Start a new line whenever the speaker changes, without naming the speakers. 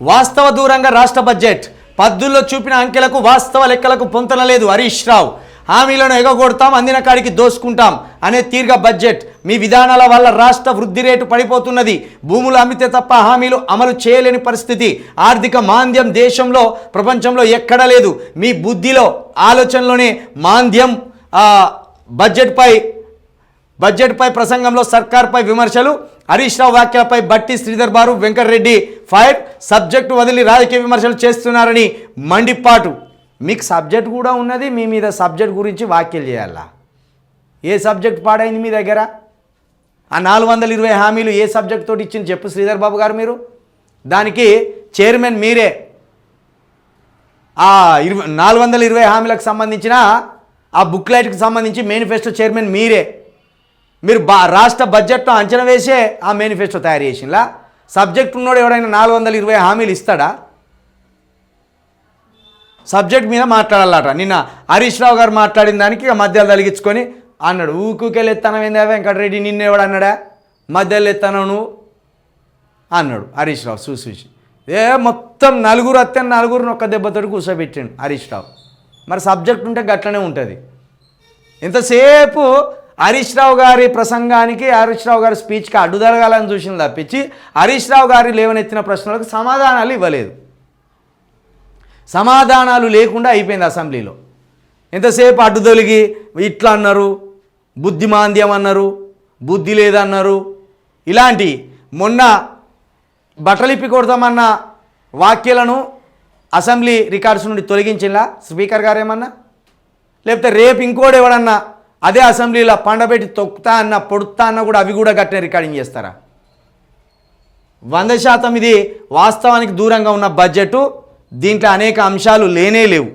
వాస్తవ దూరంగా రాష్ట్ర బడ్జెట్. పద్దుల్లో చూపిన అంకెలకు వాస్తవ లెక్కలకు పొంతన లేదు హరీష్ రావు. హామీలను ఎగగొడతాం అందిన కాడికి దోసుకుంటాం అనే తీర్ఘ బడ్జెట్. మీ విధానాల వల్ల రాష్ట్ర వృద్ధి రేటు పడిపోతున్నది. భూములు అమ్మితే తప్ప హామీలు అమలు చేయలేని పరిస్థితి. ఆర్థిక మాంద్యం దేశంలో ప్రపంచంలో ఎక్కడా లేదు. మీ బుద్ధిలో ఆలోచనలోనే మాంద్యం బడ్జెట్పై బడ్జెట్పై ప్రసంగంలో సర్కార్పై విమర్శలు. హరీష్ రావు వ్యాఖ్యలపై బట్టి శ్రీధర్ బారు వెంకటరెడ్డి ఫైర్. సబ్జెక్టు వదిలి రాజకీయ విమర్శలు చేస్తున్నారని మండిపాటు. మీకు సబ్జెక్ట్ కూడా ఉన్నది మీ మీద సబ్జెక్ట్ గురించి వ్యాఖ్యలు చేయాలా? ఏ సబ్జెక్ట్ పాడైంది మీ దగ్గర? ఆ నాలుగు వందల ఇరవై హామీలు ఏ సబ్జెక్ట్ తోటి ఇచ్చింది చెప్పు శ్రీధర్ బాబు గారు మీరు? దానికి చైర్మన్ మీరే. ఆ ఇరవై నాలుగు వందల ఇరవై హామీలకు సంబంధించిన ఆ బుక్లెట్కి సంబంధించి మేనిఫెస్టో చైర్మన్ మీరే. మీరు బా రాష్ట్ర బడ్జెట్ను అంచనా వేసే ఆ మేనిఫెస్టో తయారు చేసింలా సబ్జెక్ట్ ఉన్నోడు ఎవడైనా నాలుగు వందల ఇరవై హామీలు ఇస్తాడా? సబ్జెక్ట్ మీద మాట్లాడాలట. నిన్న హరీష్ రావు గారు మాట్లాడిన దానికి మధ్యలో తలిగించుకొని అన్నాడు ఊకుకెళ్ళి ఎత్తానం ఏందా వెంకటరెడ్డి నిన్నేవాడు అన్నాడా? మధ్యలో ఎత్తాను నువ్వు? అన్నాడు హరీష్ రావు చూసి చూసి. ఏ మొత్తం నలుగురు అత్తే నలుగురిని ఒక్క దెబ్బతోటి కూర్చోబెట్టాడు హరీష్ రావు. మరి సబ్జెక్ట్ ఉంటే గట్లనే ఉంటుంది. ఇంతసేపు హరీష్ రావు గారి ప్రసంగానికి హరీష్ రావు గారి స్పీచ్కి అడ్డుదలగాలని చూసింది తప్పించి హరీష్ రావు గారి లేవనెత్తిన ప్రశ్నలకు సమాధానాలు ఇవ్వలేదు. సమాధానాలు లేకుండా అయిపోయింది అసెంబ్లీలో. ఎంతసేపు అడ్డుదొలిగి ఇట్లా అన్నారు బుద్ధిమాంద్యం అన్నారు బుద్ధి లేదన్నారు. ఇలాంటి మొన్న బట్టలిప్పి కొడతామన్న వాక్యాలను అసెంబ్లీ రికార్డ్స్ నుండి తొలగించిందా స్పీకర్ గారు ఏమన్నా? లేకపోతే రేపు ఇంకోటి ఎవడన్నా అదే అసెంబ్లీలో పండబెట్టి తొక్కుతా అన్న పొడుతా అన్న కూడా అవి కూడా గట్టిన రికార్డింగ్ చేస్తారా? వంద శాతం ఇది వాస్తవానికి దూరంగా ఉన్న బడ్జెట్ దీంట్లో అనేక అంశాలు లేనే లేవు.